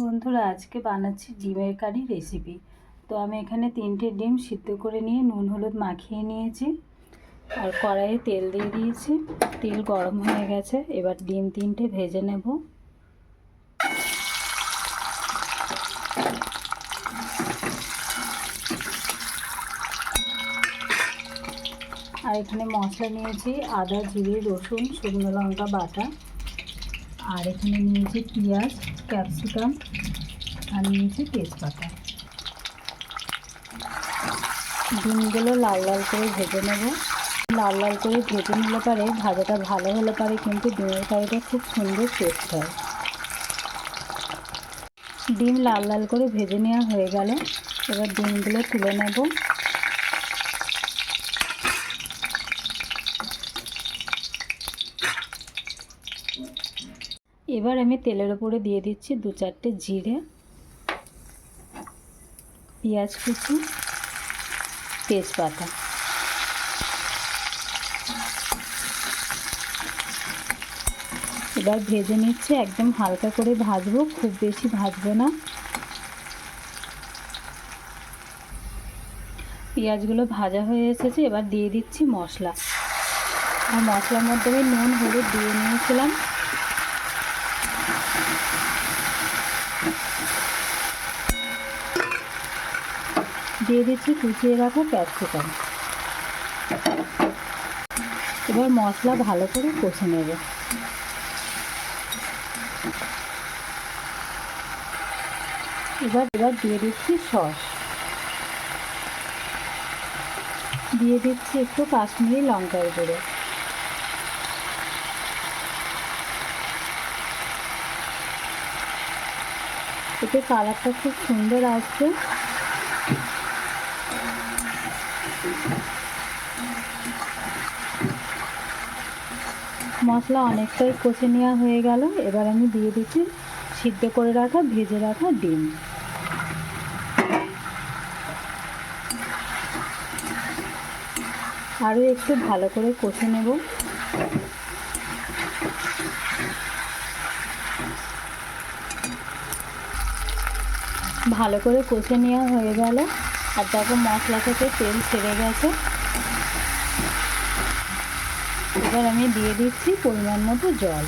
বন্ধুরা, আজকে বানাচ্ছি ডিমের কারি রেসিপি তো আমি এখানে তিনটে ডিম সিদ্ধ করে নিয়ে নুন, হলুদ মাখিয়ে নিয়েছি আর কড়াইয়ে তেল দিয়ে দিয়েছি। তেল গরম হয়ে গেছে, এবার ডিম তিনটে ভেজে নেব। আর এখানে মশলা নিয়েছি, আদা, জিরে, রসুন, শুকনো লঙ্কা, বাটা। আর এখানে নিয়েছি পেঁয়াজ, ক্যাপসিকাম আর নিয়েছি তেজপাতা। ডিমগুলো লাল লাল করে ভেজে নেব। লাল লাল করে ভেজে নিলে পারে ভাজাটা ভালো হলে পারে, কিন্তু ডিমের কারিটা খুব সুন্দর টেস্ট হয়। ডিম লাল লাল করে ভেজে নেওয়া হয়ে গেল। এবার ডিমগুলো তুলে নেব। এবার আমি তেলের ওপরে দিয়ে দিচ্ছি দু চারটে জিরে, পেঁয়াজ কুচি, তেজপাতা। এবার ভেজে নিচ্ছি, একদম হালকা করে ভাজবো, খুব বেশি ভাজবো না। পেঁয়াজগুলো ভাজা হয়ে এসেছে, এবার দিয়ে দিচ্ছি মশলা। আর মশলার মধ্যে আমি নুন, হলুদ দিয়ে নিয়েছিলাম। দিয়ে দিচ্ছি কুচিয়ে রাখা ক্যাপসিকাম এবার মশলা ভালো করে কষে নেব। এবার এবার দিয়ে দিচ্ছি সস। দিয়ে দিচ্ছি একটু কাশ্মীরি লঙ্কার গুঁড়ো। এতে কালারটা খুব সুন্দর আসছে। মশলা অনেকটাই কষে নেওয়া হয়ে গেল। এবার আমি দিয়ে দিচ্ছি সিদ্ধ করে রাখা, ভেজে রাখা ডিম। আরও একটু ভালো করে কষে নেব। ভালো করে কষে নেওয়া হয়ে গেল। আর দেখো মশলা থেকে তেল ছেড়ে গেছে। এবার আমি দিয়ে দিচ্ছি পরিমাণ মতো জল।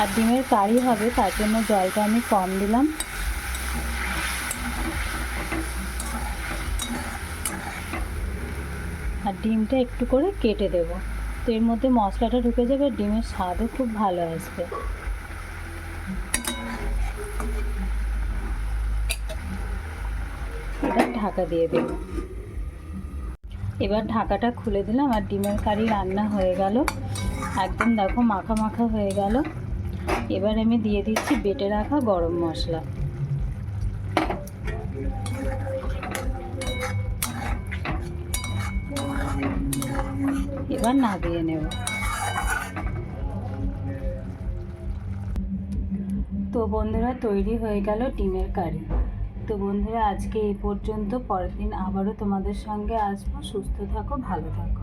আর ডিমের কারি হবে, তার জন্য জলটা আমি কম দিলাম। আর ডিমটা একটু করে কেটে দেব। তো এর মধ্যে মশলাটা ঢুকে যাবে ডিমের স্বাদও খুব ভালো আসবে। ঢাকা দিয়ে দেব। এবার ঢাকাটা খুলে দিলাম আর ডিমের কারি রান্না হয়ে গেল। একদম দেখো মাখা মাখা হয়ে গেল। এবার আমি দিয়ে দিচ্ছি বেটে রাখা গরম মশলা। এবার নামিয়ে নেব। তো বন্ধুরা, তৈরি হয়ে গেল ডিমের কারি। তো বন্ধুরা, আজকে এই পর্যন্ত। পরের দিন আবারও তোমাদের সঙ্গে আসব। সুস্থ থাকো, ভালো থাকো।